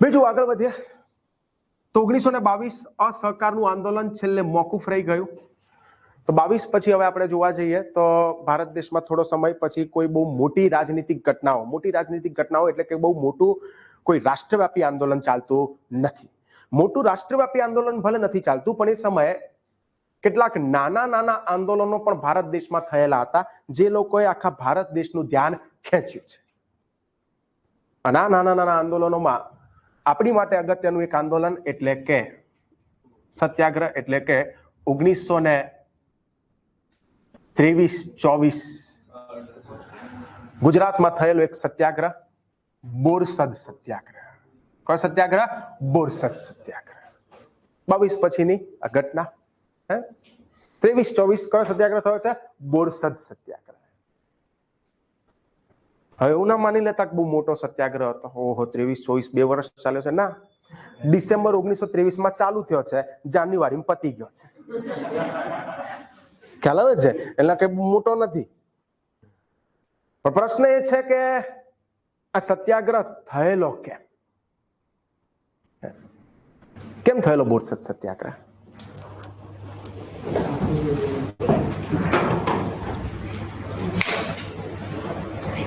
બીજું આગળ વધીએ. તો ઓગણીસો ને બાવીસ અસહકારનું આંદોલન છેલ્લે મોકૂફ રહી ગયું. તો બાવીસ પછી હવે આપણે જોવા જઈએ તો ભારત દેશમાં થોડો સમય પછી કોઈ બહુ મોટી રાજનીતિક ઘટનાઓ, મોટી રાજનીતિક ઘટનાઓ એટલે કે બહુ મોટું કોઈ રાષ્ટ્રવ્યાપી આંદોલન ચાલતું નથી. મોટું રાષ્ટ્રવ્યાપી આંદોલન ભલે નથી ચાલતું, પણ એ સમયે કેટલાક નાના નાના આંદોલનો પણ ભારત દેશમાં થયેલા હતા, જે લોકોએ આખા ભારત દેશનું ધ્યાન ખેંચ્યું છે. અને આ નાના નાના આંદોલનોમાં આપણી માટે અગત્યનું એક આંદોલન એટલે કે સત્યાગ્રહ એટલે કે ઓગણીસો ને ત્રેવીસ, ચોવીસ ગુજરાતમાં થયેલો એક સત્યાગ્રહ, બોરસદ સત્યાગ્રહ. કયો સત્યાગ્રહ? બોરસદ સત્યાગ્રહ. બાવીસ પછીની ઘટના, હે? ત્રેવીસ, ચોવીસ કયો સત્યાગ્રહ થયો છે? બોરસદ સત્યાગ્રહ. હવે એવું ના માની લેતા બહુ મોટો સત્યાગ્રહ હતો. ઓહો, ત્રેવીસ, ચોવીસ, બે વર્ષ ચાલ્યો છે. ના, ડિસેમ્બર ઓગણીસો ત્રેવીસમાં ચાલુ થયો છે. જાન્યુઆરીમાં પતી ગયો છે. ખ્યાલ આવે છે? એટલે કઈ મોટો નથી. પણ પ્રશ્ન એ છે કે આ સત્યાગ્રહ થયેલો કેમ? કેમ થયેલો બોરસદ સત્યાગ્રહ ડાકોરનો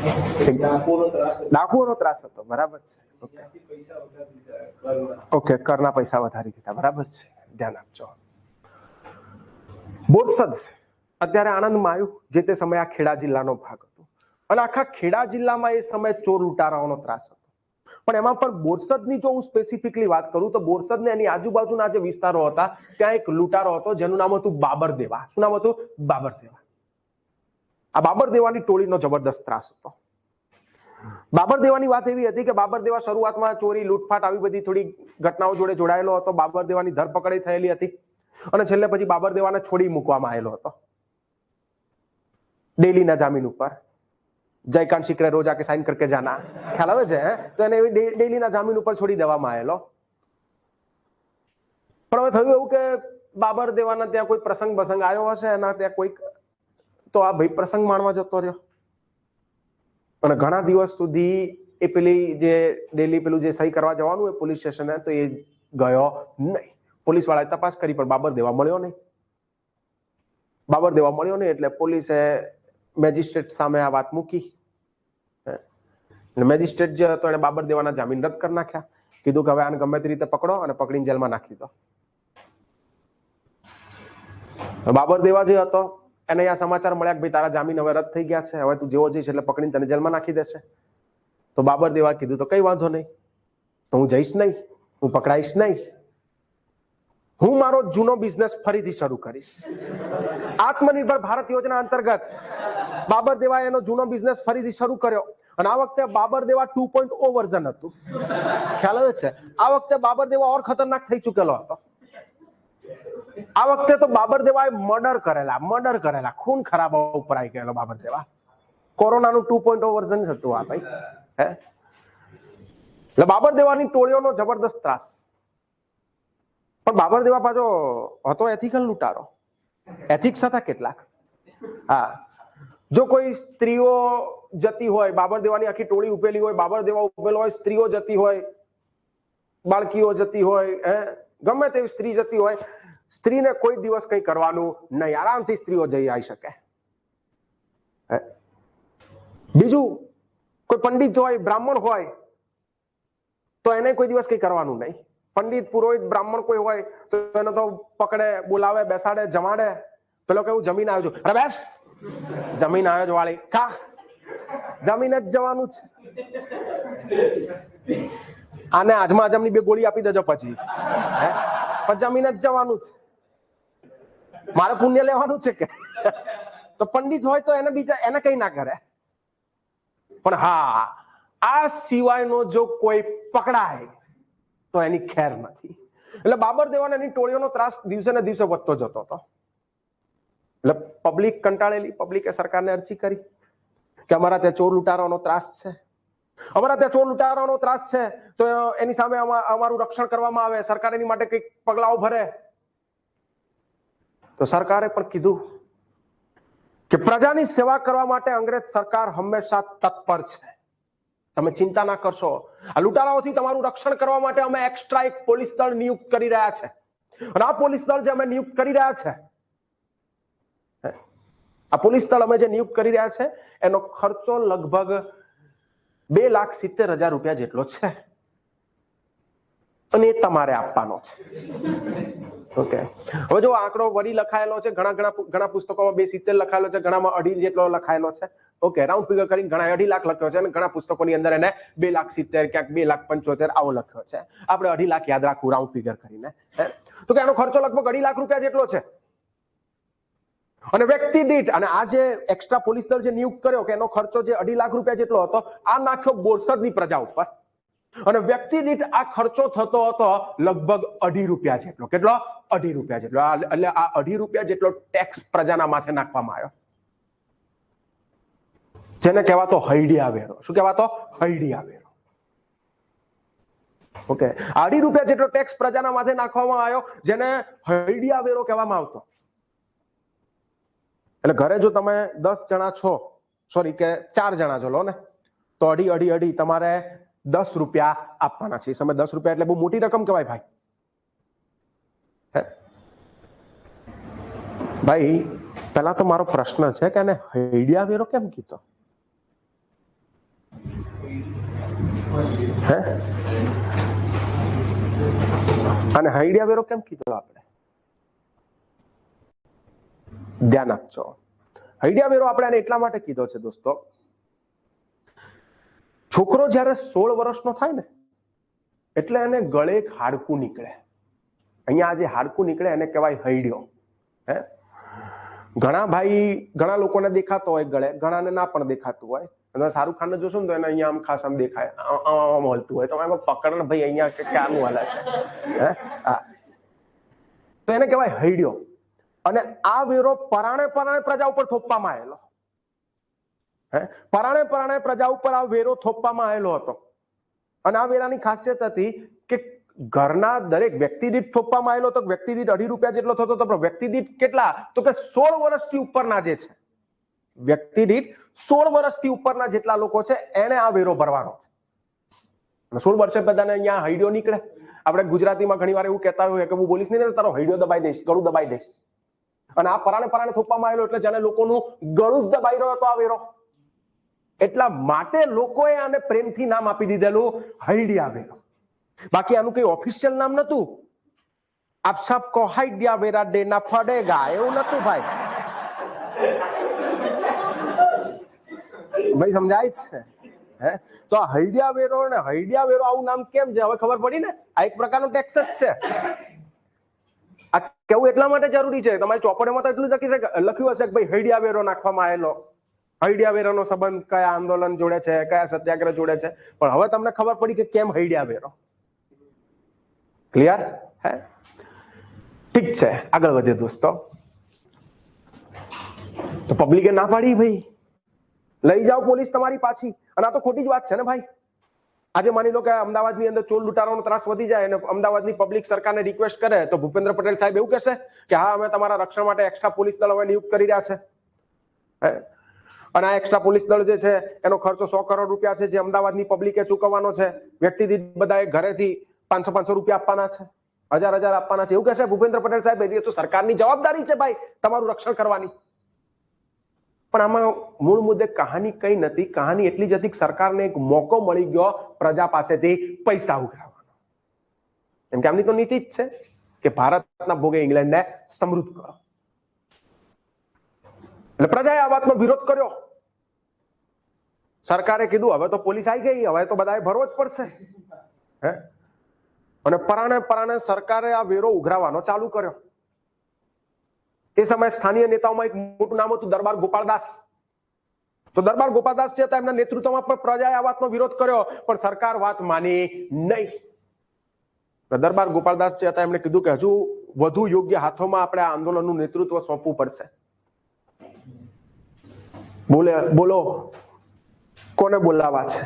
ત્રાસ હતો. ડાકુઓનો ત્રાસ હતો. બરાબર છે. ઓકે કરના. પૈસા વધારી દીધા. બરાબર છે. ધ્યાન આપજો. બોરસદ. અત્યારે આણંદમાં આવ્યું, જે તે સમયે આ ખેડા જિલ્લાનો ભાગ હતો. અને આખા ખેડા જિલ્લામાં એ સમયે ચોર લૂંટારાઓનો ત્રાસ હતો. પણ એમાં પણ બોરસદની જો હું સ્પેસિફિકલી વાત કરું, તો બોરસદ ને એની આજુબાજુના જે વિસ્તારો હતા, ત્યાં એક લૂંટારો હતો, જેનું નામ હતું બાબર દેવા શું નામ હતું? બાબર દેવા આ બાબર દેવાની ટોળીનો જબરદસ્ત ત્રાસ હતો. બાબર દેવાની વાત એવી હતી કે બાબર દેવા શરૂઆતમાં ચોરી, લૂંટફાટ આવી બધી થોડી ઘટનાઓ જોડે જોડાયેલો હતો. બાબર દેવાની ધરપકડ થયેલી હતી અને છેલ્લે પછી બાબર દેવાને છોડી મૂકવામાં આવેલો હતો. ડેલીના જામીન ઉપર. જયકાંત શિકરે રોજ આ કે સાઈન કરકે જાના. ખ્યાલ આવે છે તો એને ડેલીના જામીન ઉપર છોડી દેવામાં આવેલો. પણ હવે થયું એવું કે બાબર દેવાના ત્યાં કોઈ પ્રસંગ બસંગ આવ્યો હશે એના ત્યાં કોઈક તો આ ભાઈ પ્રસંગ માણવા જતો રહ્યો. અને ઘણા દિવસ સુધી એ પેલી જે ડેલી પેલું જે સહી કરવા જવાનું હોય પોલીસ સ્ટેશને, તો એ ગયો નહીં. પોલીસ વાળાએ તપાસ કરી, પણ બાબર દેવા મળ્યો નહીં. બાબર દેવા મળ્યો નહીં, એટલે પોલીસે મેજિસ્ટ્રેટ સામે આ વાત મૂકી. મેજિસ્ટ્રેટ જે હતો, એને બાબર દેવાના જામીન રદ કરી નાખ્યા. કીધું કે હવે આને ગમે તે રીતે પકડો અને પકડીને જેલમાં નાખી દો. બાબર દેવા જે હતો એને આ સમાચાર મળ્યા કે ભાઈ તારા જામીન હવે રદ થઈ ગયા છે, હવે તું જેવો જઈશ એટલે પકડીને તને જેલમાં નાખી દેશે. તો બાબર દેવા કીધું, તો કઈ વાંધો નહીં. તો હું જઈશ નહીં, હું પકડાઈશ નહીં. હું મારો જૂનો બિઝનેસ ફરીથી શરૂ કરીશ. આત્મનિર્ભર ભારત યોજના અંતર્ગત બાબર દેવા એનો જૂનો બિઝનેસ ફરીથી શરૂ કર્યો. અને આ વખતે બાબર દેવા ટુ પોઈન્ટ ઓ વર્ઝન હતું. ખ્યાલ આવે છે? આ વખતે બાબર દેવા ઓર ખતરનાક થઈ ચૂકેલો હતો. આ વખતે તો બાબર દેવાએ મર્ડર કરેલા મર્ડર કરેલા. ખૂન ખરાબા ઉપર આવી ગયેલો બાબર દેવા કોરોનાનું ટુ પોઈન્ટ વર્ઝન હતું આ ભાઈ. હે? એટલે બાબર દેવાની ટોળીઓનો જબરદસ્ત ત્રાસ. પણ બાબર દેવા પાછો હતો એથિકલ લૂંટારો. એથિક્સ હતા કેટલાક. હા. જો કોઈ સ્ત્રીઓ જતી હોય બાબર દેવાની આખી ટોળી ઉભેલી હોય બાબર દેવા ઉભેલો હોય, સ્ત્રીઓ જતી હોય, બાળકીઓ જતી હોય, હે? ગમે તેવી સ્ત્રી જતી હોય સ્ત્રીને કોઈ દિવસ કંઈ કરવાનું નહીં. આરામથી સ્ત્રીઓ જઈ આવી શકે. હે? બીજું, કોઈ પંડિત હોય, બ્રાહ્મણ હોય, તો એને કોઈ દિવસ કંઈ કરવાનું નહીં. પંડિત, પુરોહિત, બ્રાહ્મણ કોઈ હોય, તો એને તો પકડે, બોલાવે, બેસાડે, જમાડે. પેલો કેવું જમીન આવ્યો છું. અરે બેસ, જમીન આવ્યો જ વાળી કા? જમીન જ જવાનું છે. આને આજમાં આજમની બે ગોળી આપી દેજો પછી. હે? પણ જમીન જ જવાનું છે. મારે પુણ્ય લેવાનું છે કે? તો પંડિત હોય તો એને બીજા, એને કઈ ના કરે. પણ હા, આ સિવાયનો જો કોઈ પકડાય, તો એની ખેર નથી. એટલે બાબર દેવાને એની ટોળીઓનો ત્રાસ દિવસે ને દિવસે વધતો જતો હતો. એટલે પબ્લિક કંટાળેલી પબ્લિકે સરકારને અરજી કરી કે અમારા ત્યાં ચોર લૂંટારાનો ત્રાસ છે. અમારા ત્યાં ચોર લૂંટારાનો ત્રાસ છે. તો એની સામે અમા- અમારું રક્ષણ કરવામાં આવે. સરકાર એની માટે કંઈક પગલાઓ ભરે. તો સરકારે પણ કીધું કે પ્રજાની સેવા કરવા માટે અંગ્રેજ સરકાર હંમેશા તત્પર છે. તમે ચિંતા ના કરશો. આ લૂંટારાઓથી તમારું રક્ષણ કરવા માટે અમે એક્સ્ટ્રા એક પોલીસ દળ નિયુક્ત કરી રહ્યા છે. અને આ પોલીસ દળ જે અમે નિયુક્ત કરી રહ્યા છે? આ પોલીસ દળ અમે જે નિયુક્ત કરી રહ્યા છે, એનો ખર્ચો લગભગ બે લાખ સિત્તેર હજાર રૂપિયા જેટલો છે. અને એ તમારે આપવાનો છે. ઓકે હવે જો આંકડો વરી લખાયેલો છે, ઘણા ઘણા ઘણા પુસ્તકોમાં બે સિત્તેર લખાયેલો છે, ઘણામાં અઢી જેટલો લખાયેલો છે. ઓકે રાઉન્ડ ફિગર કરીને ઘણા અઢી લાખ લખ્યો છે અને ઘણા પુસ્તકોની અંદર એને બે લાખ સિત્તેર, ક્યાંક બે લાખ પંચોતેર આવો લખ્યો છે. આપણે અઢી લાખ યાદ રાખવું રાઉન્ડ ફિગર કરીને? તો કે આનો ખર્ચો લગભગ અઢી લાખ રૂપિયા જેટલો છે. અને વ્યક્તિ દીઠ, અને આ જે એક્સ્ટ્રા પોલીસ દળ જે નિયુક્ત કર્યો કે એનો ખર્ચો જે અઢી લાખ રૂપિયા જેટલો હતો, આ નાખ્યો બોરસદની પ્રજા ઉપર. અને વ્યક્તિ દીઠ આ ખર્ચો થતો હતો લગભગ અઢી રૂપિયા જેટલો. કેટલો? અઢી રૂપિયા જેટલો. એટલે આ અઢી રૂપિયા જેટલો ટેક્સ પ્રજાના માથે નાખવામાં આવ્યો. જેને કહેવાતો હૈડિયા વેરો શું કહેવાતો? હૈડિયા વેરો ઓકે. અઢી રૂપિયા જેટલો ટેક્સ પ્રજાના માથે નાખવામાં આવ્યો, જેને હૈડિયા વેરો કહેવામાં આવતો. એટલે ઘરે જો તમે દસ જણા છો સોરી કે ચાર જણા છો, લો ને. તો અઢી અઢી અઢી તમારે દસ રૂપિયા આપવાના છે. એ સમય દસ રૂપિયા એટલે બહુ મોટી રકમ કહેવાય ભાઈ? ભાઈ, પહેલા તો મારો પ્રશ્ન છે કે એને હૈડિયા વેરો કેમ કીધો? હે? અને હૈડિયા વેરો કેમ કીધો આપણે? ધ્યાન આપજો. હૈડિયા વેરો આપણે આને એટલા માટે કીધો છે દોસ્તો છોકરો જ્યારે સોળ વર્ષનો થાય ને, એટલે એને ગળે એક હાડકું નીકળે. અહીંયા આજે હાડકું નીકળે એને કહેવાય હૈડ્યો. હે? ઘણા ભાઈ, ઘણા લોકોને દેખાતો હોય ગળે, ઘણાને ના પણ દેખાતું હોય. અને શાહરુખ ખાનને જોશો ને તો એને અહીંયા આમ ખાસ આમ દેખાય, આમ હલતું હોય. તો એમ પકડ ને ભાઈ અહીંયા કે ક્યાંનું હાલે છે? હા. તો એને કહેવાય હૈડ્યો. અને આ વેરો પરાણે પરાણે પ્રજા ઉપર થોપવામાં આવેલો. હે? પરાણે પરાણે પ્રજા ઉપર આ વેરો થોપવામાં આવેલો હતો. અને આ વેરાની ખાસિયત હતી કે ઘરના દરેક વ્યક્તિ દીઠ થોપવામાં આવેલો હતો, વ્યક્તિ દીઠ અઢી રૂપિયા જેટલો થતો હતો, પણ વ્યક્તિ દીઠ કેટલા? તો કે સોળ વર્ષથી ઉપરના જે છે. વ્યક્તિ દીઠ સોળ વર્ષથી ઉપરના જેટલા લોકો છે એને આ વેરો ભરવાનો છે. સોળ વર્ષે બધાને અહીંયા હૈડિયો નીકળે. આપણે ગુજરાતીમાં ઘણી વાર એવું કહેતા હોય કે હું બોલીશ નહીં તારો હૈડિયો દબાઈ દઈશ, ગળું દબાઈ દઈશ. અને આ પરાણે પરાણે થોપવામાં આવેલો એટલે જેને લોકોનું ગળું જ દબાઈ રહ્યો હતો આ વેરો. એટલા માટે લોકોએ આને પ્રેમથી નામ આપી દીધેલું હૈડિયા વેરો બાકી આનું કઈ ઓફિશિયલ નામ નતું આપ સબકો હૈડિયા વેરા દેના ફડેગા એવું નતું ભાઈ. ભાઈ, સમજાય છે. હે? તો આ હૈડિયા વેરો ને હૈડિયા વેરો આવું નામ કેમ છે? હવે ખબર પડી ને? આ એક પ્રકારનો ટેક્સ જ છે. આ કેવું એટલા માટે જરૂરી છે? તમારે ચોપડીમાં તો એટલું લખી શકે, લખ્યું હશે કે ભાઈ હૈડિયા વેરો નાખવામાં આવેલો. હૈડિયા વેરાનો સંબંધ કયા આંદોલન જોડે છે, કયા સત્યાગ્રહ જોડે છે? પણ હવે તમને ખબર પડી કે કેમ હૈડિયા વેરો ક્લિયર હે? ઠીક છે, આગળ વધીએ દોસ્તો. તો પબ્લિકે ના પાડી ભાઈ. લઈ જાઓ પોલીસ તમારી પાછી. અને આ તો ખોટી જ વાત છે ને ભાઈ. આજે માની લો કે અમદાવાદની અંદર ચોર લૂંટારાનો ત્રાસ વધી જાય અને અમદાવાદની પબ્લિક સરકારને રિક્વેસ્ટ કરે, તો ભૂપેન્દ્ર પટેલ સાહેબ એવું કહેશે કે હા, અમે તમારા રક્ષણ માટે એક્સ્ટ્રા પોલીસ દળ હવે નિયુક્ત કરી રહ્યા છે? અને આ એક્સ્ટ્રા પોલીસ દળ જે છે, એનો ખર્ચો સો કરોડ રૂપિયા છે, જે અમદાવાદની પબ્લિકે ચૂકવવાનો છે. વ્યક્તિ દીઠ બધાએ ઘરેથી પાંચસો પાંચસો રૂપિયા આપવાના છે. હજાર હજાર આપવાના છે. એવું કહેશે ભૂપેન્દ્ર પટેલ સાહેબ, એ તો સરકારની જવાબદારી છે ભાઈ, તમારું રક્ષણ કરવાની. પણ આમાં મૂળ મુદ્દે કહાની કઈ નથી. કહાની એટલી જ હતી કે સરકારને એક મોકો મળી ગયો પ્રજા પાસેથી પૈસા ઉઘરાવવાનો. એમ કે આમની તો નીતિ જ છે કે ભારતના ભોગે ઇંગ્લેન્ડને સમૃદ્ધ કરો. એટલે પ્રજાએ આ વાતનો વિરોધ કર્યો. સરકારે કીધું, હવે તો પોલીસ આવી ગઈ, હવે તો બધાએ ભરવો જ પડશે. હે? અને પરાણે પરાણે સરકારે આ વેરો ઉઘરાવવાનો ચાલુ કર્યો. એ સમયે સ્થાનીય નેતાઓમાં એક મોટું નામ હતું દરબાર ગોપાલદાસ તો દરબાર ગોપાલદાસ છે એમના નેતૃત્વમાં પણ પ્રજાએ આ વાતનો વિરોધ કર્યો, પણ સરકાર વાત માની નહીં. દરબાર ગોપાલદાસ જે હતા, એમણે કીધું કે હજુ વધુ યોગ્ય હાથોમાં આપણે આ આંદોલનનું નેતૃત્વ સોંપવું પડશે. બોલે, બોલો, કોને બોલાવા છે?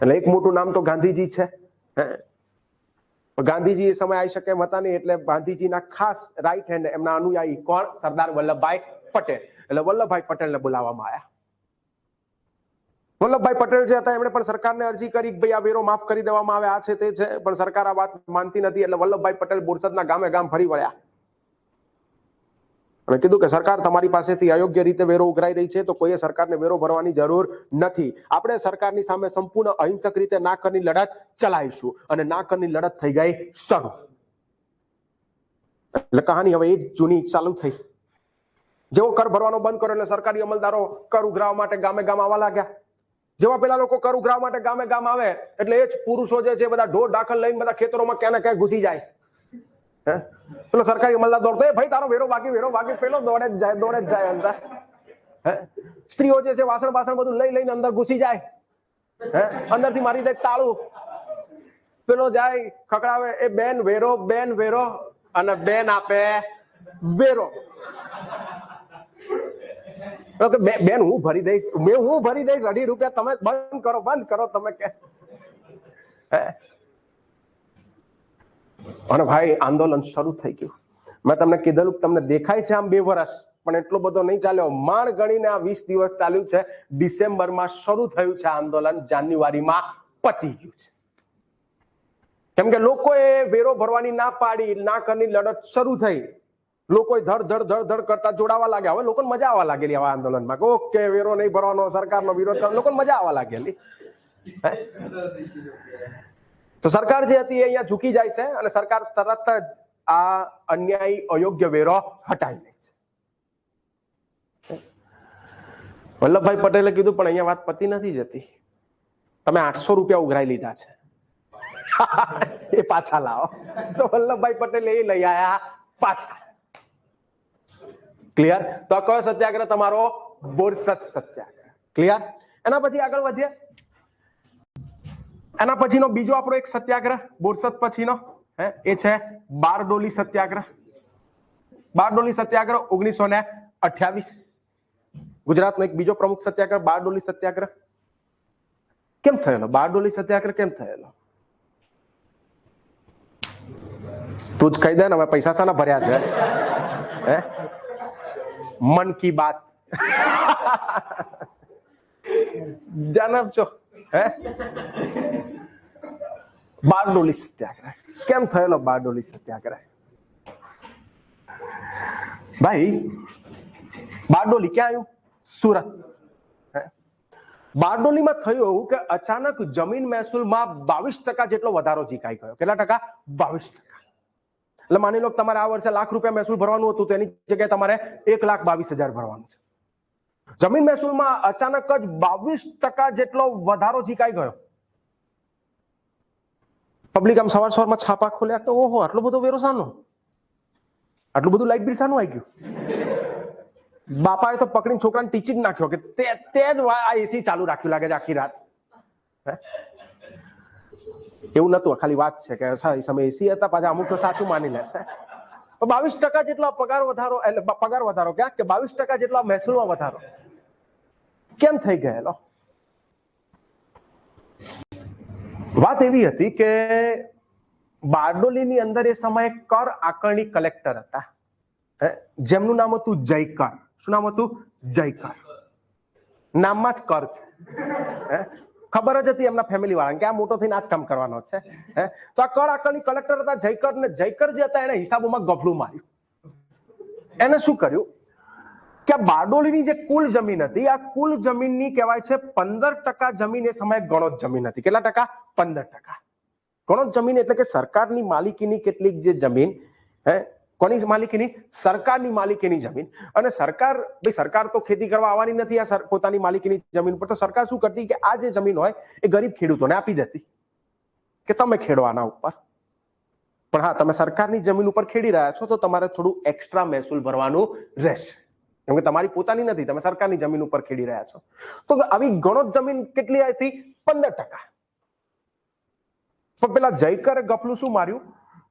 એટલે એક મોટું નામ તો ગાંધીજી છે ગાંધીજી એ સમય આવી શકે એમ હતા નહીં, એટલે ગાંધીજીના ખાસ રાઈટ હેન્ડ એમના અનુયાયી કોણ? સરદાર વલ્લભભાઈ પટેલ. એટલે વલ્લભભાઈ પટેલને બોલાવવામાં આવ્યા. વલ્લભભાઈ પટેલ જે હતા, એમણે પણ સરકારને અરજી કરી ભાઈ આ વેરો માફ કરી દેવામાં આવે આ છે તે છે, પણ સરકાર આ વાત માનતી નથી, એટલે વલ્લભભાઈ પટેલ બોરસદના ગામે ગામ ફરી વળ્યા. અને કીધું કે સરકાર તમારી પાસેથી અયોગ્ય રીતે વેરો ઉઘરાઈ રહી છે, તો કોઈએ સરકારને વેરો ભરવાની જરૂર નથી. આપણે સરકારની સામે સંપૂર્ણ અહિંસક રીતે ના કરની લડત ચલાવીશું અને ના કરની લડત થઈ ગઈ શરૂ. એટલે કહાની હવે એ જ જૂની ચાલુ થઈ. જેવો કર ભરવાનો બંધ કર્યો એટલે સરકારી અમલદારો કર ઉઘરાવા માટે ગામે ગામ આવવા લાગ્યા. જેવા પેલા લોકો કર ઉઘરાવા માટે ગામે ગામ આવે, એટલે એ જ પુરુષો જે છે બધા ઢોર દાખલ લઈને બધા ખેતરોમાં ક્યાં ને ક્યાં ઘૂસી જાય. પેલો સરકારી અમલદાર દોડતો, એ ભાઈ તારો વેરો બાકી વેરો બાકી, પેલો દોડે જ જાય, દોડે જ જાય અંદર. હે? સ્ત્રીઓ જે છે, વાસણ બાસણ બધું લઈ લઈને અંદર ઘૂસી જાય. હે? અંદરથી મારી દે તાળું. પેલો જાય ખકડાવે એ બેન, વેરો બેન, વેરો, અને બેન આપે વેરો. પેલો "બે- બેન, હું ભરી દઈશ, મેં હું ભરી દઈશ, અઢી રૂપિયા તમે બંધ કરો બંધ કરો, તમે કે. અને ભાઈ, આંદોલન શરૂ થઈ ગયું. મેં તમને કીધેલું તમને દેખાય છે આમ બે વર્ષ, પણ એટલો બધો નહીં ચાલ્યો. માણ ગણીને આ વીસ દિવસ ચાલ્યું છે. ડિસેમ્બરમાં શરૂ થયું છે આંદોલન. જાન્યુઆરીમાં પતી ગયું છે. કેમ કે લોકોએ વેરો ભરવાની ના પાડી, ના કરની લડત શરૂ થઈ. લોકો ધડ ધડ ધડ ધડ કરતા જોડાવા લાગ્યા. હવે લોકોને મજા આવવા લાગેલી આવા આંદોલનમાં. કે ઓકે, વેરો નહીં ભરવાનો, સરકારનો વિરોધ કરવાનો. લોકોને મજા આવવા લાગેલી. હે? તો સરકાર જે હતી એ અહીંયા ઝૂકી જાય છે અને સરકાર તરત જ આ અન્યાયી, અયોગ્ય વેરો હટાવી લે છે. વલ્લભભાઈ પટેલે કીધું, પણ અહીંયા વાત પતી નથી જતી. તમે આઠસો રૂપિયા ઉઘરાઈ લીધા છે. એ પાછા લાવો. તો વલ્લભભાઈ પટેલે એ લઈ આવ્યા પાછા. ક્લિયર તો કયો સત્યાગ્રહ? તમારો બોરસદ સત્યાગ્રહ. ક્લિયર એના પછી આગળ વધીએ. એના પછીનો બીજો આપણો એક સત્યાગ્રહ, બોરસદ પછીનો, હે, એ છે બારડોલી સત્યાગ્રહ. બારડોલી સત્યાગ્રહ ઓગણીસો ને અઠ્યાવીસ. ગુજરાતનો એક બીજો પ્રમુખ સત્યાગ્રહ, બારડોલી સત્યાગ્રહ. કેમ થયેલો? બારડોલી સત્યાગ્રહ કેમ થયેલો? તું જ કહી દે ને, હવે પૈસા શાના ભર્યા છે. હે? મન કી બાત. ધ્યાન આપજો. હે બારડોલી સત્યાગ્રહ કેમ થયેલો બારડોલી સત્યાગ્રહ ભાઈ બારડોલી ક્યાં આવ્યું સુરત? બારડોલીમાં થયું એવું કે અચાનક જમીન મહેસૂલમાં બાવીસ ટકા જેટલો વધારો ઝીકાઈ ગયો કેટલા ટકા બાવીસ ટકા એટલે માની લો તમારે આ વર્ષે લાખ રૂપિયા મહેસૂલ ભરવાનું હતું તેની જગ્યાએ તમારે એક લાખ બાવીસ હજાર ભરવાનું છે જમીન મહેસૂલમાં અચાનક જ બાવીસ ટકા જેટલો વધારો ઝીકાઈ ગયો. પબ્લિક આમ સવાર સવારમાં છાપા ખોલ્યા તો ઓહો, આટલો બધો વેરો સાનો આટલું બધું લાઇટ બિલ શાનું આવી ગયું? બાપાએ તો પકડીને છોકરાને ટીચી જ નાખ્યો કે તે તે જ આ એસી ચાલુ રાખ્યું લાગે છે આખી રાત? એવું નતું ખાલી વાત છે કે સમય એસી હતા, પાછા અમુક તો સાચું માની લેશે. બાવીસ ટકા જેટલો પગાર વધારો, એટલે પગાર વધારો ક્યાં? કે બાવીસ ટકા જેટલો મહેસૂલમાં વધારો. કેમ થઈ ગયેલો વાત એવી હતી કે બારડોલીની અંદર એ સમયે કર આકારણી કલેક્ટર હતા. જેમનું નામ હતું જયકર. શું નામ હતું? જયકર. નામમાં જ કર છે? ખબર જ હતી એમના ફેમિલી વાળાને કે આ મોટો થઈને આ જ કામ કરવાનો છે? તો આ કર આકારણી કલેક્ટર હતા, જયકર ને જયકર જે હતા, એને હિસાબોમાં ગભલું માર્યું. એને શું કર્યું? કે બારડોલીની જે કુલ જમીન હતી, આ કુલ જમીનની કહેવાય છે પંદર ટકા જમીન એ સમયે ગણોત જમીન હતી. કેટલા ટકા? પંદર ટકા. ગણોત જમીન એટલે કે સરકારની માલિકીની કેટલીક જે જમીન, હે? કોની માલિકીની? સરકારની માલિકીની જમીન. અને સરકાર, ભાઈ સરકાર તો ખેતી કરવા આવવાની નથી આ પોતાની માલિકીની જમીન પર. તો સરકાર શું કરતી કે આ જે જમીન હોય એ ગરીબ ખેડૂતોને આપી દેતી કે તમે ખેડો આના ઉપર. પણ હા, તમે સરકારની જમીન ઉપર ખેડી રહ્યા છો તો તમારે થોડું એક્સ્ટ્રા મહેસૂલ ભરવાનું રહેશે. કેમ તમારી પોતાની નથી, તમે સરકારની જમીન ઉપર ખેડી રહ્યા છો. તો આવી ગણો જમીન કેટલી હતી? પંદર ટકા. પણ પેલા જયકરે ગફલું શું માર્યું?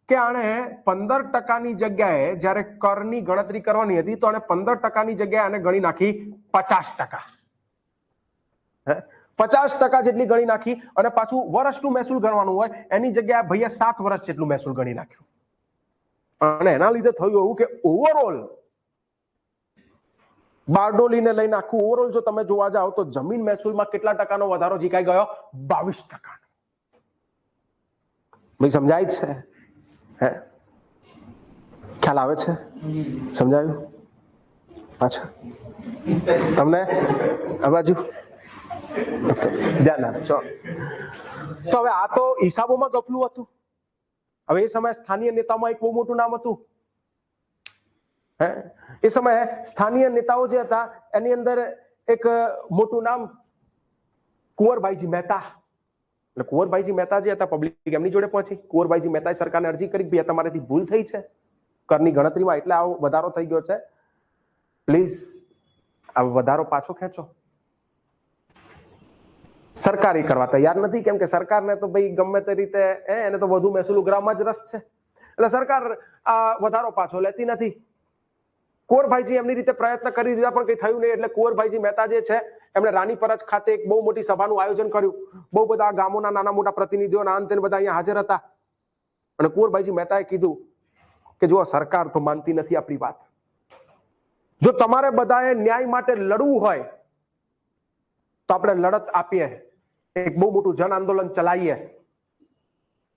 કે આણે પંદર ટકાની જગ્યાએ જ્યારે કરની ગણતરી કરવાની હતી, તો આને પંદર ટકાની જગ્યાએ આને ગણી નાખી પચાસ ટકા? પચાસ ટકા જેટલી ગણી નાખી અને પાછું વર્ષનું મહેસૂલ ગણવાનું હોય, એની જગ્યાએ ભૈયા સાત વર્ષ જેટલું મહેસૂલ ગણી નાખ્યું. અને એના લીધે થયું એવું કે ઓવરઓલ બારડોલીને લઈને આખું ઓવરઓલ જો તમે જોવા જાઓ તો જમીન મહેસૂલમાં કેટલા ટકાનો વધારો જીકાઈ ગયો? બાવીસ ટકાનો. ભાઈ, સમજાય છે? હે? ખ્યાલ આવે છે? સમજાયું? પાછા. તમને? આ બાજુ? ધ્યાન આપજો. તો હવે આ તો હિસાબોમાં ગપલું હતું. હવે એ સમયે સ્થાનીય નેતામાં એક બહુ મોટું નામ હતું. હે? એ સમયે સ્થાનીય નેતાઓ જે હતા, એની અંદર એક મોટું નામ કુંવરભાઈજી મહેતા. એટલે કુંવરભાઈજી મહેતા જે હતા પબ્લિક એમની જોડે પહોંચી. કુંવરભાઈજી મહેતાએ સરકારને અરજી કરી ભાઈ તમારાથી ભૂલ થઈ છે. કરની ગણતરીમાં એટલે આવો વધારો થઈ ગયો છે. પ્લીઝ, આ વધારો પાછો ખેંચો. સરકાર એ કરવા તૈયાર નથી, કેમ કે સરકારને તો ભાઈ ગમે તે રીતે એને તો વધુ મહેસૂલ ઉઘરાવવામાં જ રસ છે. એટલે સરકાર આ વધારો પાછો લેતી નથી. કુંવરભાઈજી એમની રીતે પ્રયત્ન કરી દીધા, પણ કંઈ થયું નહીં. એટલે કુંવરભાઈજી મહેતા જે છે, એમણે રાનીપરજ ખાતે એક બહુ મોટી સભાનું આયોજન કર્યું. બહુ બધા ગામોના નાના મોટા પ્રતિનિધિઓ ના અંતે બધા અહીંયા હાજર હતા. અને કુંવરભાઈજી મહેતાએ કીધું કે જો સરકાર તો માનતી નથી આપણી વાત. જો તમારે બધાએ ન્યાય માટે લડવું હોય, તો આપણે લડત આપીએ. એક બહુ મોટું જન આંદોલન ચલાવીએ.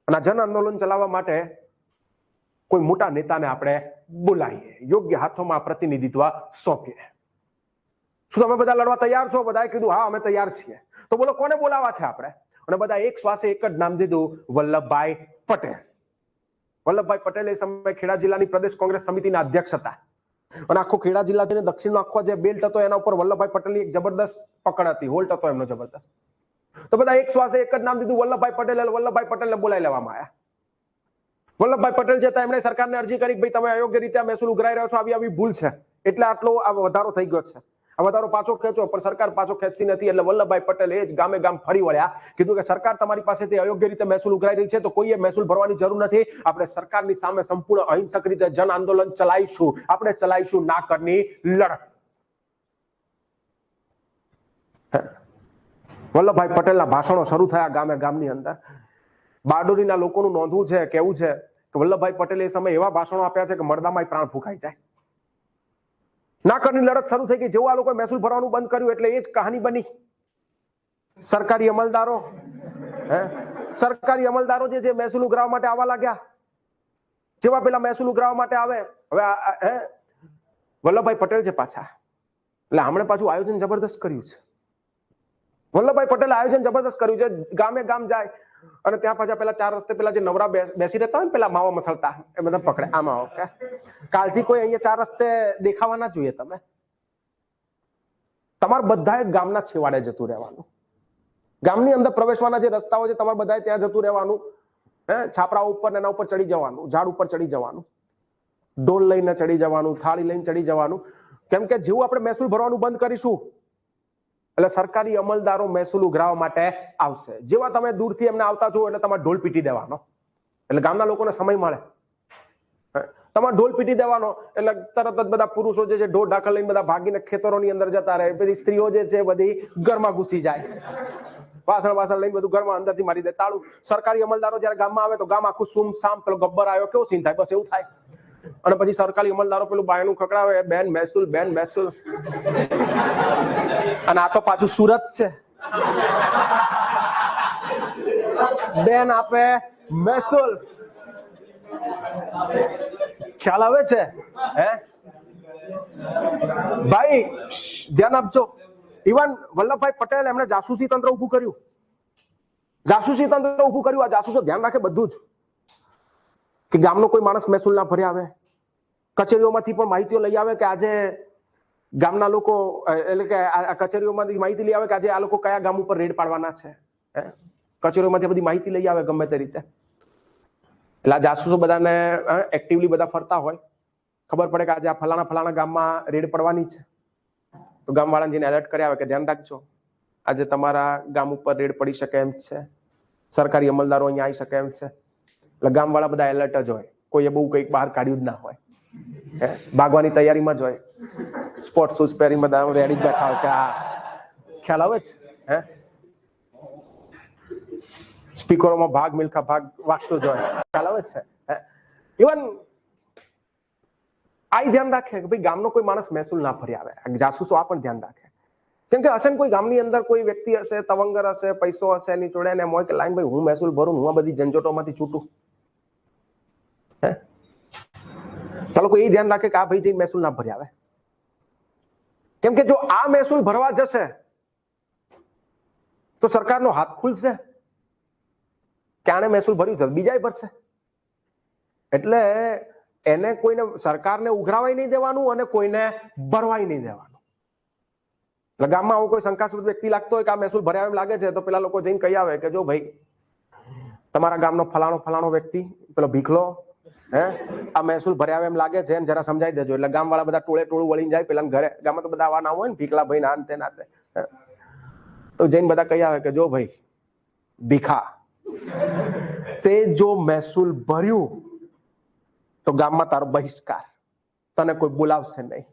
અને જન આંદોલન ચલાવવા માટે કોઈ મોટા નેતાને આપણે બોલાવીએ. યોગ્ય હાથોમાં આ પ્રતિનિધિત્વ સોંપીએ. શું તમે બધા લડવા તૈયાર છો? બધાએ કીધું, હા, અમે તૈયાર છીએ. તો બોલો, કોને બોલાવા છે આપણે? અને બધા એક શ્વાસે એક જ નામ દીધું, વલ્લભભાઈ પટેલ. વલ્લભભાઈ પટેલ એ સમયે ખેડા જિલ્લાની પ્રદેશ કોંગ્રેસ સમિતિના અધ્યક્ષ હતા. અને આખો ખેડા જિલ્લાથી દક્ષિણનો આખો જે બેલ્ટ હતો, એના ઉપર વલ્લભભાઈ પટેલની એક જબરદસ્ત પકડ હતી. હોલ્ટ હતો એમનો જબરદસ્ત. તો બધા એક શ્વાસે એક જ નામ દીધું, વલ્લભભાઈ પટેલ એટલે વલ્લભભાઈ પટેલને બોલાવી લેવામાં આવ્યા. વલ્લભભાઈ પટેલ જે હતા એમણે સરકારને અરજી કરી ભાઈ તમે અયોગ્ય રીતે મહેસૂલ ઉઘરાઈ રહ્યો છો, આવી આવી ભૂલ છે. એટલે આટલો આ વધારો થઈ ગયો છે. આ વધારો પાછો ખેંચો, પણ સરકાર પાછો ખેંચતી નથી, એટલે વલ્લભભાઈ પટેલ એ જ ગામે ગામ ફરી વળ્યા, કીધું કે સરકાર તમારી પાસેથી અયોગ્ય રીતે મહેસૂલ ઉઘરાઈ રહી છે, તો કોઈએ મહેસૂલ ભરવાની જરૂર નથી. આપણે સરકારની સામે સંપૂર્ણ અહિંસક રીતે જન આંદોલન ચલાવીશું. આપણે ચલાવીશું ના કરની લડત. વલ્લભભાઈ પટેલના ભાષણો શરૂ થયા ગામે ગામની અંદર. બારડોલીના લોકોનું નોંધવું છે કેવું છે કે વલ્લભભાઈ પટેલે એ સમયે એવા ભાષણો આપ્યા છે કે મરદામાં પ્રાણ ફૂંકાઈ જાય. નાકરની લડત શરૂ થઈ ગઈ. જેવું આ લોકોએ મહેસૂલ ભરવાનું બંધ કર્યું એટલે એ જ કહાની બની. સરકારી અમલદારો, હે? સરકારી અમલદારો જે મહેસૂલ ઉઘરાવા માટે આવવા લાગ્યા. જેવા પેલા મહેસૂલ ઉઘરાવા માટે આવે. હવે હે? વલ્લભભાઈ પટેલ છે પાછા. એટલે હમણાં પાછું આયોજન જબરદસ્ત કર્યું છે. વલ્લભભાઈ પટેલ આયોજન જબરદસ્ત કર્યું છે. ગામે ગામ જાય. અને ત્યાં પાછા પેલા ચાર રસ્તે પેલા જે નવરા બેસી રહેતા હોય ને પેલા માવા મસળતા, એ બધા પકડે. આમાં ઓકે? કાલથી કોઈ અહીંયા ચાર રસ્તે દેખાવા જોઈએ તમે. તમારે બધાએ ગામના છેવાડે જતું રહેવાનું. ગામની અંદર પ્રવેશવાના જે રસ્તાઓ છે, તમારે બધાએ ત્યાં જતું રહેવાનું. હે? છાપરા ઉપર એના ઉપર ચડી જવાનું, ઝાડ ઉપર ચડી જવાનું. ઢોલ લઈને ચડી જવાનું, થાળી લઈને ચડી જવાનું. કેમ કે જેવું આપણે મહેસૂલ ભરવાનું બંધ કરીશું એટલે સરકારી અમલદારો મહેસૂલ ઉઘરાવા માટે આવશે. જેવા તમે દૂરથી એમને આવતા જુઓ એટલે તમારે ઢોલ પીટી દેવાનો. એટલે ગામના લોકોને સમય મળે. તમારે ઢોલ પીટી દેવાનો. એટલે તરત જ બધા પુરુષો જે છે ઢોલ ઢાકર લઈને બધા ભાગીને ખેતરોની અંદર જતા રહે. પછી સ્ત્રીઓ જે છે બધી ઘરમાં ઘૂસી જાય. વાસણ વાસણ લઈને બધું ઘરમાં અંદરથી મારી દે. તાળું. સરકારી અમલદારો જ્યારે ગામમાં આવે તો ગામ આખું સુમ સામ પેલો ગબ્બર આવ્યો. કેવો સીન થાય? બસ એવું થાય. અને પછી સરકારી અમલદારો પેલું બાયણું ખકડાવે, બેન, મહેસૂલ બેન, મહેસૂલ. અને આ તો પાછું સુરત છે. બેન આપે મહેસૂલ. ખ્યાલ આવે છે? હે? ભાઈ ધ્યાન આપજો. ઇવન વલ્લભભાઈ પટેલ એમણે જાસૂસી તંત્ર ઊભું કર્યું. જાસૂસી તંત્ર ઊભું કર્યું. આ જાસૂસો ધ્યાન રાખે બધું જ. કે ગામનો કોઈ માણસ મહેસૂલ ના ભરી આવે? કચેરીઓમાંથી પણ માહિતીઓ લઈ આવે કે આજે ગામના લોકો એટલે કે આ કચેરીઓમાંથી માહિતી લઈ આવે કે આજે આ લોકો કયા ગામ ઉપર રેડ પાડવાના છે? કચેરીઓમાંથી બધી માહિતી લઈ આવે ગમે તે રીતે. એટલે આ જાસૂસો બધાને એક્ટિવલી બધા ફરતા હોય. ખબર પડે કે આજે આ ફલાણા ફલાણા ગામમાં રેડ પડવાની છે. તો ગામવાળાને જઈને એલર્ટ કરી આવે કે ધ્યાન રાખજો. આજે તમારા ગામ ઉપર રેડ પડી શકે એમ છે. સરકારી અમલદારો અહીંયા આવી શકે એમ છે. એટલે ગામવાળા બધા એલર્ટ જ હોય. કોઈએ બહુ કંઈક બહાર કાઢ્યું જ ના હોય. ભાગવાની તૈયારીમાં જ હોય. સ્પોર્ટ શૂઝ પહેરી બધા રેડી જ બેઠા હોય કે આ ખ્યાલ આવે છે હે? સ્પીકરોમાં ભાગ, મિલખા ભાગ વાગતો જ હોય. ખ્યાલ આવે છે? ઇવન આ ધ્યાન રાખે કે ભાઈ ગામનો કોઈ માણસ મહેસૂલ ના ભરી આવે. જાસૂસો આ પણ ધ્યાન રાખે. કેમ કે હશે ને કોઈ ગામની અંદર કોઈ વ્યક્તિ હશે, તવંગર હશે, પૈસો હશે, એની જોડે ને એમ કે લાઈન ભાઈ હું મહેસૂલ ભરું, હું આ બધી ઝંઝટોમાંથી છૂટું હે તો લોકો એ ધ્યાન રાખે કે આ ભાઈ જઈ મહેસૂલ ના ભરી આવે. કેમ કે જો આ મહેસૂલ ભરવા જશે, તો સરકારનો હાથ ખુલશે. કે મહેસૂલ ભર્યું છે? બીજા ભરશે. એટલે એને કોઈને સરકારને ઉઘરાવાય નહીં દેવાનું અને કોઈને ભરવાય નહીં દેવાનું. ગામમાં આવો કોઈ શંકાસ્પદ વ્યક્તિ લાગતો હોય કે આ મહેસૂલ ભર્યા એમ લાગે છે, તો પેલા લોકો જઈને કહી આવે કે જો ભાઈ, તમારા ગામનો ફલાણો ફલાણો વ્યક્તિ, પેલો ભીખલો હે? આ મહેસૂલ ભર્યા એમ લાગે છે એને જરા સમજાઈ દેજો. એટલે ગામ વાળા બધા ટોળે ટોળું વળીને જાય પેલા ઘરે. ગામમાં તો બધા આવા ના હોય ને, ભીખલા ભાઈ ના તે નાતે હે? તો જઈને બધા કહી આવે કે, જો ભાઈ, ભીખા. તે જો મહેસૂલ ભર્યું, તો ગામમાં તારો બહિષ્કાર. તને કોઈ બોલાવશે નહીં.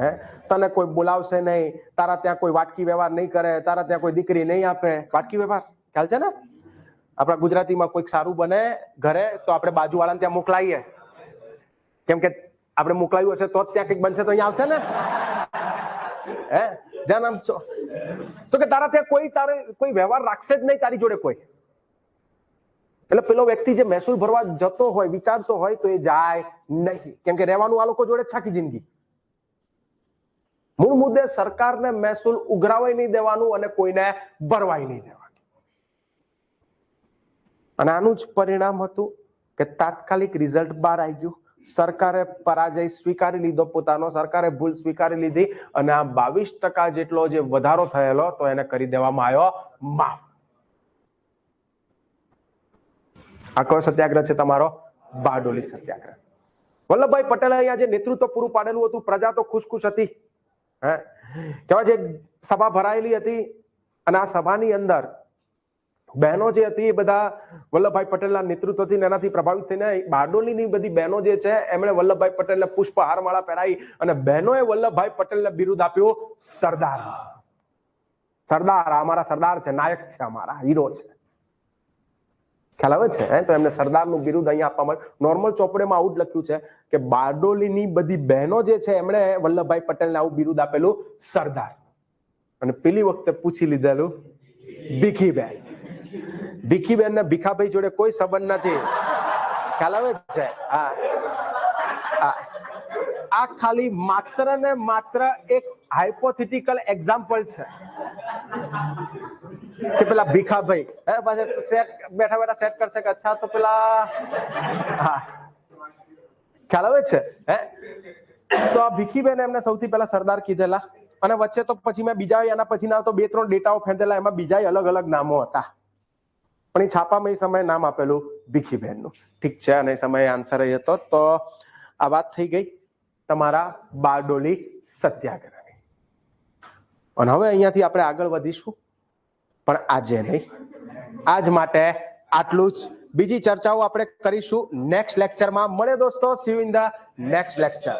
હે? તને કોઈ બોલાવશે નહીં. તારા ત્યાં કોઈ વાટકી વ્યવહાર નહીં કરે, તારા ત્યાં કોઈ દીકરી નહીં આપે. વાટકી વ્યવહાર? ખ્યાલ છે ને? આપણા ગુજરાતીમાં કોઈક સારું બને ઘરે, તો આપણે બાજુવાળાને ત્યાં મોકલાઈએ. કેમ કે આપણે મોકલાયું હશે તો જ ત્યાં કંઈક બનશે તો અહીંયા આવશે ને? હે? ધ્યાન આમ છો. તો કે તારા ત્યાં કોઈ તારે કોઈ વ્યવહાર રાખશે જ નહીં તારી જોડે કોઈ. એટલે પેલો વ્યક્તિ જે મહેસૂલ ભરવા જતો હોય, વિચારતો હોય, તો એ જાય નહીં. કેમ કે રહેવાનું આ લોકો જોડે છાકી જિંદગી. મૂળ મુદ્દે સરકારને મહેસૂલ ઉઘરાવાય નહીં દેવાનું અને કોઈને ભરવાય નહીં દેવાનું. અને આનું જ પરિણામ હતું કે તાત્કાલિક રિઝલ્ટ બહાર આવી ગયું. સરકારે પરાજય સ્વીકારી લીધો, પોતાનો સરકારે ભૂલ સ્વીકારી લીધી અને આ બાવીસ ટકા જેટલો જે વધારો થયેલો તો એને કરી દેવામાં આવ્યો. માફ. આ કયો સત્યાગ્રહ છે તમારો? બારડોલી સત્યાગ્રહ. વલ્લભભાઈ પટેલે અહીંયા જે નેતૃત્વ પૂરું પાડેલું હતું, પ્રજા તો ખુશ ખુશ હતી. હે? કેવા જે સભા ભરાયેલી હતી અને આ સભાની અંદર બહેનો જે હતી એ બધા વલ્લભભાઈ પટેલના નેતૃત્વથી ને એનાથી પ્રભાવિત થઈને બારડોલીની બધી બહેનો જે છે, એમણે વલ્લભભાઈ પટેલને પુષ્પહાર માળા પહેરાવી અને બહેનોએ વલ્લભભાઈ પટેલને બિરુદ આપ્યું સરદાર. સરદાર અમારા સરદાર છે, નાયક છે અમારા, હીરો છે. ખ્યાલ આવે છે? તો એમને સરદારનું બિરુદ અહીંયા આપવામાં આવ્યું નોર્મલ ચોપડેમાં આવું જ લખ્યું છે કે બારડોલીની બધી બહેનો જે છે, એમણે વલ્લભભાઈ પટેલને આવું બિરુદ આપેલું સરદાર. અને પેલી વખતે પૂછી લીધેલું ભીખીબેન. ભીખીબેન ને ભીખાભાઈ જોડે કોઈ સંબંધ નથી. ખ્યાલ આવે છે? હા. આ ખાલી માત્ર ને માત્ર એક હાઇપોથેટિકલ એક્ઝામ્પલ છે. કે પેલા ભીખાભાઈ. હે, પાછા સેટ બેઠા બેઠા સેટ કરશે કે અચ્છા, તો પેલા હા. ખ્યાલ આવે છે? હે? તો આ ભીખીબેન એમને સૌથી પહેલા સરદાર કીધેલા. અને વચ્ચે તો પછી મેં બીજા, એના પછીના તો બે, ત્રણ ડેટાઓ ફેંદેલા એમાં બીજા અલગ અલગ નામો હતા. પણ એ છાપામાં એ સમયે નામ આપેલું ભીખીબેનનું ઠીક છે, અને એ સમયે આન્સર એ હતો, તો આ વાત થઈ ગઈ તમારા બારડોલી સત્યાગ્રહની. અને હવે અહીંયાથી આપણે આગળ વધીશું, પણ આજે નહીં. આજ માટે આટલું જ. બીજી ચર્ચાઓ આપણે કરીશું નેક્સ્ટ લેક્ચરમાં મળે દોસ્તો see in the next lecture